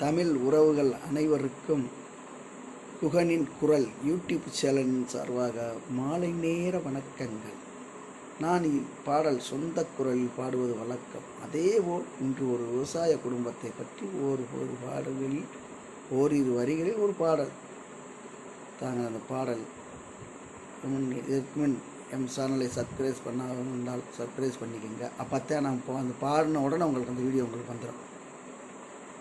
தமிழ் உறவுகள் அனைவருக்கும் குகனின் குரல் யூடியூப் சேனலின் சார்பாக மாலை நேர வணக்கங்கள். நான் இப்பாடல் சொந்த குரலில் பாடுவது வழக்கம். அதேபோல் இன்று ஒரு விவசாய குடும்பத்தை பற்றி ஒரு ஒரு பாடல்களில் ஓரிரு வரிகளில் ஒரு பாடல். தாங்கள் அந்த பாடல் முன் இதற்கு முன் எம் சேனலை சப்ஸ்கிரைப் பண்ணாமல் இருந்தால் சப்ஸ்கிரைப் பண்ணிக்கோங்க. அப்போத்தான் நான் அந்த பாடின உடனே உங்களுக்கு அந்த வீடியோ உங்களுக்கு வந்துடும்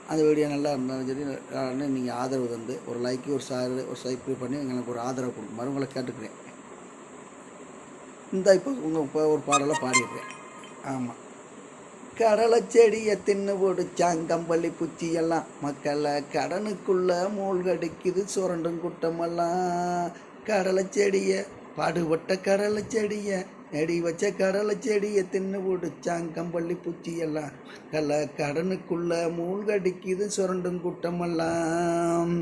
அந்த வீடியோ நல்லா இருந்தாலும் சரி நல்லா நீங்கள் ஆதரவு தந்து ஒரு லைக்கு ஒரு சார் ஒரு சப்ஸ்கிரைப் பண்ணி எங்களுக்கு ஒரு ஆதரவு கொடுக்குமாறு உங்களை கேட்டுக்கிறேன். இந்த இப்போ உங்கள் இப்போ ஒரு பாடலை பாடிடுறேன். ஆமாம் கடலை செடியை தின்னு போடுச்சான் கம்பளி பூச்சி எல்லாம் மக்களை கடனுக்குள்ள மூழ்கடிக்குது சுரண்டும் குட்டமெல்லாம். கடலை செடியை பாடுபட்ட கடலை செடியை நெடி வச்ச கடலை செடியை தின்னு பிடிச்சாங்க கம்பள்ளி பூச்சி எல்லாம் கல கடனுக்குள்ள மூழ்கடிக்குது சுரண்டும் குட்டமெல்லாம்.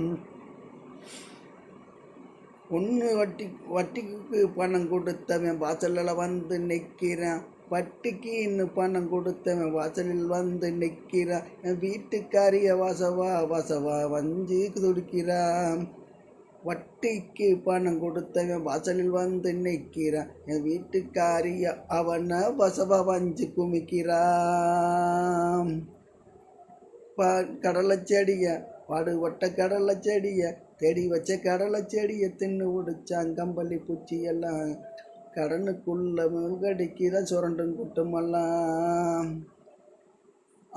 ஒன்று வட்டி வட்டிக்கு பணம் கொடுத்தவன் வாசலில் வந்து நிற்கிறான். வட்டிக்கு இன்னும் பணம் கொடுத்தவன் வாசலில் வந்து நிற்கிறான். என் வீட்டுக்காரிய வாசவா வாசவா வஞ்சி துடிக்கிறான் வட்டிக்கு பணம் கொடுத்தவன் வாசலில் வந்து நிற்கிறான் என் வீட்டுக்காரிய அவனை வசவா வஞ்சி குமிக்கிறான் ப கடலை செடியை பாடுபட்ட கடலை செடியை தேடி வச்ச கடலை செடியை தின்னு உடிச்சான் கம்பளி பூச்சி எல்லாம் கடனுக்குள்ள மூழ்கடிக்கு சுரண்டும் குட்டமெல்லாம்.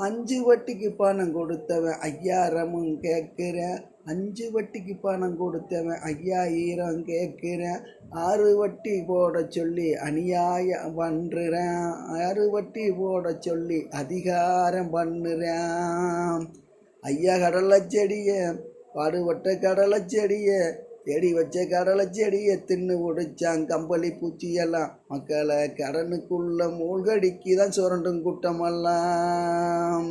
அஞ்சு வட்டிக்கு பணம் கொடுத்தவன் ஐயாயிரமும் கேட்குறேன் அஞ்சு வட்டிக்கு பணம் கொடுத்தவன் ஐயாயிரம் கேட்குறேன் ஆறு வட்டி போட சொல்லி அநியாயம் பண்ணுறேன் ஆறு வட்டி போட சொல்லி அதிகாரம் பண்ணுறேன். ஐயா கடலை செடியை பாடுபட்ட கடலை செடியை தேடி வச்ச கடலை செடியை தின்னு ஒடிச்சான் கம்பளி பூச்சியெல்லாம். மக்களை கடனுக்குள்ள மூழ்கடிக்கு தான் சுரண்டும் கூட்டமெல்லாம்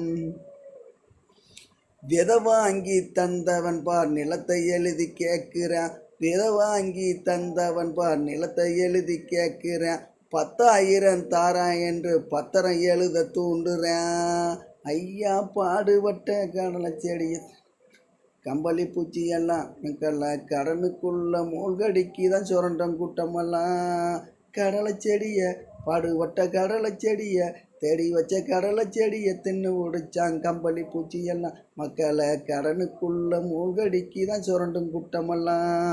விதை வாங்கி தந்தவன் பார் நிலத்தை எழுதி கேட்கிறான். விதை வாங்கி தந்தவன் பார் நிலத்தை எழுதி கேட்கிறான். பத்தாயிரம் தாரா என்று பத்திரம் எழுத தூண்டுறேன். ஐயா பாடுபட்ட கடலை செடியை கம்பளி பூச்சி எல்லாம் மக்கள கடனுக்குள்ள மூழ்கடிக்கு தான் சுரண்டம் கூட்டமெல்லாம். கடலை செடியை பாடுபட்ட கடலை செடியை தேடி வச்ச கடலை செடியை தின்னு உடைச்சான் கம்பளி பூச்சி எல்லாம் மக்களை கடனுக்குள்ள மூழ்கடிக்கு தான் சுரண்டும் கூட்டமெல்லாம்.